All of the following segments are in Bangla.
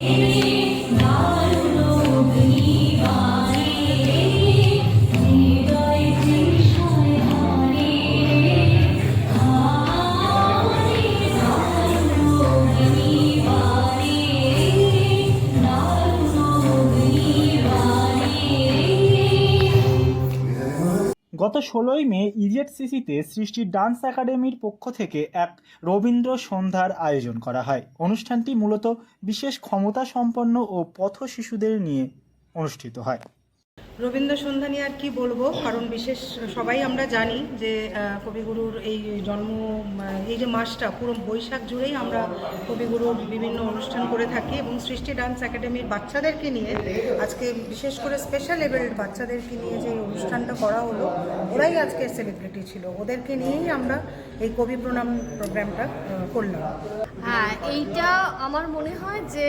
Amen. গত ষোলোই মে ইজেডসিসিতে সৃষ্টি ডান্স একাডেমির পক্ষ থেকে এক রবীন্দ্র সন্ধ্যার আয়োজন করা হয়। অনুষ্ঠানটি মূলত বিশেষ ক্ষমতা সম্পন্ন ও পথ শিশুদের নিয়ে অনুষ্ঠিত হয়। রবীন্দ্র সন্ধ্যা নিয়ে আর কি বলব? কারণ বিশেষ সবাই আমরা জানি যে কবিগুরুর এই জন্ম এই যে মাসটা পুরো বৈশাখ জুড়েই আমরা কবিগুরুর বিভিন্ন অনুষ্ঠান করে থাকি এবং সৃষ্টি ডান্স একাডেমির বাচ্চাদেরকে নিয়ে, আজকে বিশেষ করে স্পেশাল লেভেলের বাচ্চাদেরকে নিয়ে যে অনুষ্ঠানটা করা হলো, ওরাই আজকে সেলিব্রিটি ছিল। ওদেরকে নিয়েই আমরা এই কবি প্রণাম প্রোগ্রামটা করলাম। হ্যাঁ এইটা আমার মনে হয় যে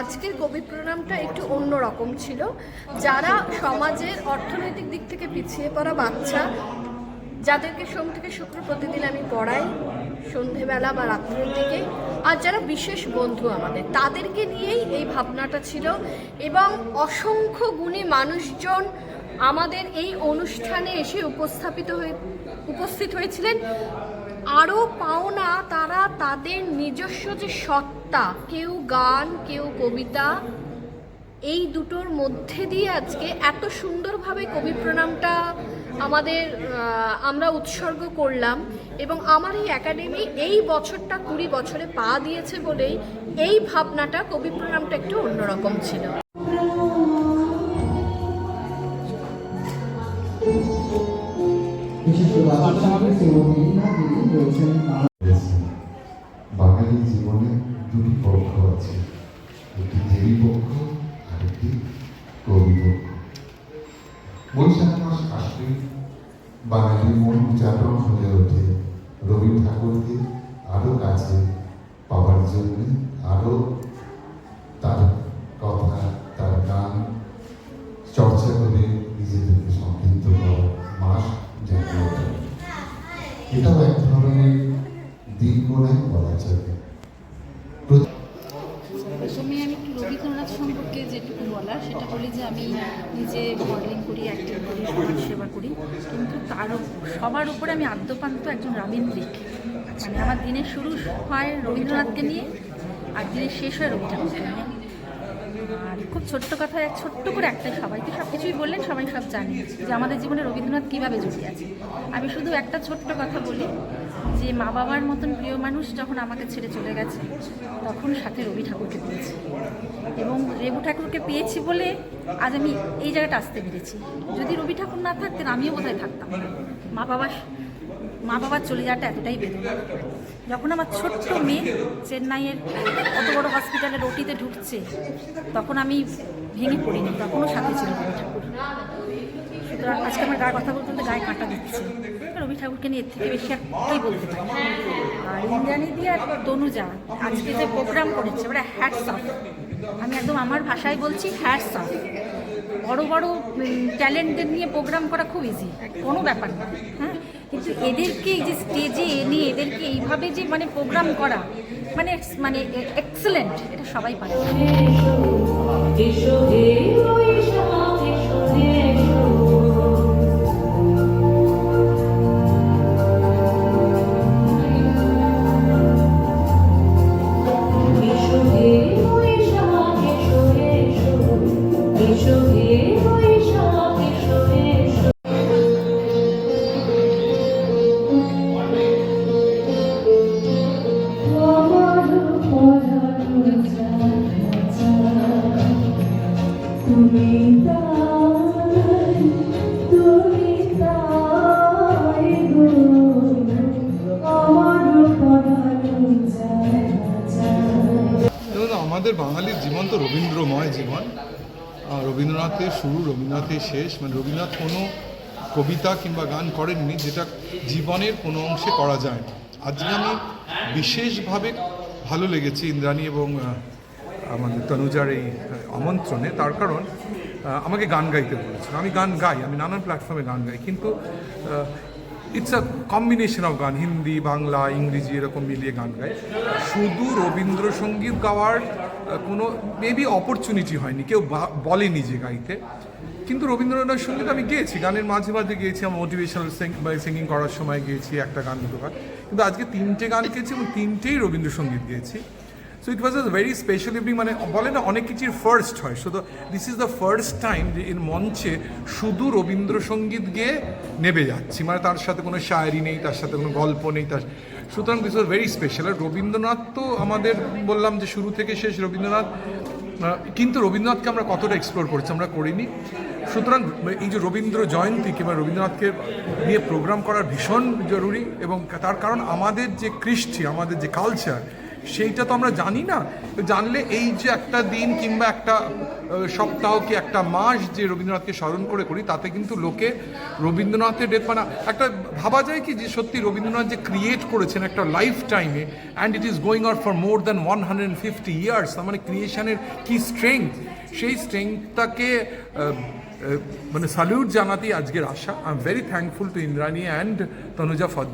আজকের কবি প্রণামটা একটু অন্যরকম ছিল। যারা সমাজের অর্থনৈতিক দিক থেকে পিছিয়ে পড়া বাচ্চা, যাদেরকে সোম থেকে শুক্র প্রতিদিন আমি পড়াই, সন্ধেবেলা বা রাত্রের দিকে। আর যারা বিশেষ বন্ধু আমাদের, তাদেরকে নিয়েই এই ভাবনাটা ছিল এবং অসংখ্য গুণী মানুষজন আমাদের এই অনুষ্ঠানে এসে উপস্থাপিত হয়ে, উপস্থিত হয়েছিলেন। আরও পাওনা, তারা তাদের নিজস্ব যে সত্তা, কেউ গান, কেউ কবিতা এই দুটোর মধ্যে দিয়ে আজকে এত সুন্দরভাবে কবি প্রণামটা আমাদের আমরা উৎসর্গ করলাম এবং আমার এই একাডেমি এই বছরটা কুড়ি বছরে পা দিয়েছে বলেই এই ভাবনাটা কবি প্রণামটা একটু অন্যরকম ছিল। বাঙালির জীবনে দুটি পক্ষ আছে, একটি দেবী পক্ষ একটি কবি বৈশাখ মাস আসলে বাঙালির মন উচ্চারণ হয়ে ওঠে রবি ঠাকুরকে আরও কাছে পাওয়ার জন্য আরও তার কথা তার গান চর্চা করে নিজেদেরকে সমৃদ্ধ করার মাস ওঠে এটাও এক ধরনের দিন বলে বলা যাবে প্রথমে আমি রবীন্দ্রনাথ সম্পর্কে যেটুকু বলার, সেটা বলি যে আমি নিজে মডেলিং করি অ্যাক্টিং করি সমাজ সেবা করি। কিন্তু তার সবার উপরে আমি আদ্যপান্ত একজন রবীন্দ্রিক মানে আমার দিনের শুরু হয় রবীন্দ্রনাথকে নিয়ে, আর দিনের শেষ হয় রবি ঠাকুরকে নিয়ে। আর খুব ছোট্ট কথা এক ছোট্ট করে একটাই সবাই তো সব কিছুই বললেন, সবাই সব জানে যে আমাদের জীবনে রবীন্দ্রনাথ কীভাবে জড়িয়ে আছে। আমি শুধু একটা ছোট্ট কথা বলি যে মা বাবার মতন প্রিয় মানুষ যখন আমাকে ছেড়ে চলে গেছে, তখন সাথে রবি ঠাকুরকে পেয়েছি। এবং রেবু ঠাকুরকে পেয়েছি বলে আজ আমি এই জায়গাটা আসতে পেরেছি। যদি রবি ঠাকুর না থাকতেন, আমিও বোধহয় থাকতাম। মা বাবা মা বাবার চলে যাওয়াটা এতটাই বেদনা। যখন আমার ছোট্ট মেয়ে চেন্নাইয়ের অত বড় হসপিটালে রটিতে ঢুকছে, তখন আমি ভেঙে পড়িনি, তখনও সাথে ছিল রবি ঠাকুর। সুতরাং আজকে আমার গায়ে কথা বলতে বলতে গায়ে কাঁটা দিচ্ছে। রবি ঠাকুরকে নিয়ে এর থেকে বেশি আর কী বলতে পারি। আর ইন্দ্রাণী দিয়ে আর তনুজা আজকে যে প্রোগ্রাম করেছে, ওরা হ্যাটস অফ আমি একদম আমার ভাষায় বলছি হ্যাটস অফ বড় বড় ট্যালেন্টদের নিয়ে প্রোগ্রাম করা খুব ইজি কোনো ব্যাপার না হ্যাঁ কিন্তু এদেরকে যে স্টেজে এনে এদেরকে এইভাবে যে মানে প্রোগ্রাম করা মানে মানে এক্সেলেন্ট এটা সবাই পারে আমাদের বাঙালির জীবন তো রবীন্দ্রময় জীবন। রবীন্দ্রনাথের শুরু, রবীন্দ্রনাথের শেষ। মানে রবীন্দ্রনাথ কোনো কবিতা কিংবা গান করেননি যেটা জীবনের কোনো অংশে করা যায় না আজকে আমি বিশেষভাবে ভালো লেগেছে ইন্দ্রাণী এবং আমাদের তনুজার এই আমন্ত্রণে। তার কারণ আমাকে গান গাইতে বলেছিল। আমি গান গাই, আমি নানান প্ল্যাটফর্মে গান গাই। কিন্তু ইটস আ কম্বিনেশন অফ গান, হিন্দি, বাংলা, ইংরেজি এরকম মিলিয়ে গান গাই শুধু রবীন্দ্রসঙ্গীত গাওয়ার কোনো মেবি অপরচুনিটি হয়নি, কেউ বলেনি যে গাইতে। কিন্তু রবীন্দ্রনাথ সংগীত আমি গিয়েছি, গানের মাঝে মাঝে গিয়েছি, আমার মোটিভেশনাল সিঙ্গিং করার সময় গিয়েছি একটা গান দুটো গান কিন্তু আজকে তিনটে গান গেয়েছি এবং তিনটেই রবীন্দ্রসঙ্গীত গিয়েছি। So it was a very special evening মানে বলে না, অনেক কিছুর ফার্স্ট হয়। শুধু this is the first time যে এর মঞ্চে শুধু রবীন্দ্রসঙ্গীত গিয়ে নেবে যাচ্ছি। মানে তার সাথে কোনো শায়েরি নেই, তার সাথে কোনো গল্প নেই, তার সুতরাং দিস ওয়াজ ভেরি স্পেশাল আর রবীন্দ্রনাথ তো আমাদের বললাম যে শুরু থেকে শেষ রবীন্দ্রনাথ কিন্তু রবীন্দ্রনাথকে আমরা কতটা এক্সপ্লোর করছি আমরা করিনি। সুতরাং এই যে রবীন্দ্র জয়ন্তী কিংবা রবীন্দ্রনাথকে নিয়ে প্রোগ্রাম করার ভীষণ জরুরি এবং তার কারণ আমাদের যে কৃষ্টি, আমাদের যে কালচার সেইটা তো আমরা জানি না। জানলে এই যে একটা দিন কিংবা একটা সপ্তাহ কি একটা মাস যে রবীন্দ্রনাথকে স্মরণ করে করি, তাতে কিন্তু লোকে রবীন্দ্রনাথের ডেথ মানে একটা ভাবা যায় কি যে সত্যি রবীন্দ্রনাথ যে ক্রিয়েট করেছেন একটা লাইফ টাইমে and it is going out for more than one hundred fifty years তার মানে ক্রিয়েশনের কি স্ট্রেংথ সেই স্ট্রেংথটাকে মানে স্যালিউট জানাতেই আজকের আশা। I am very thankful to Indrani and Tanuja for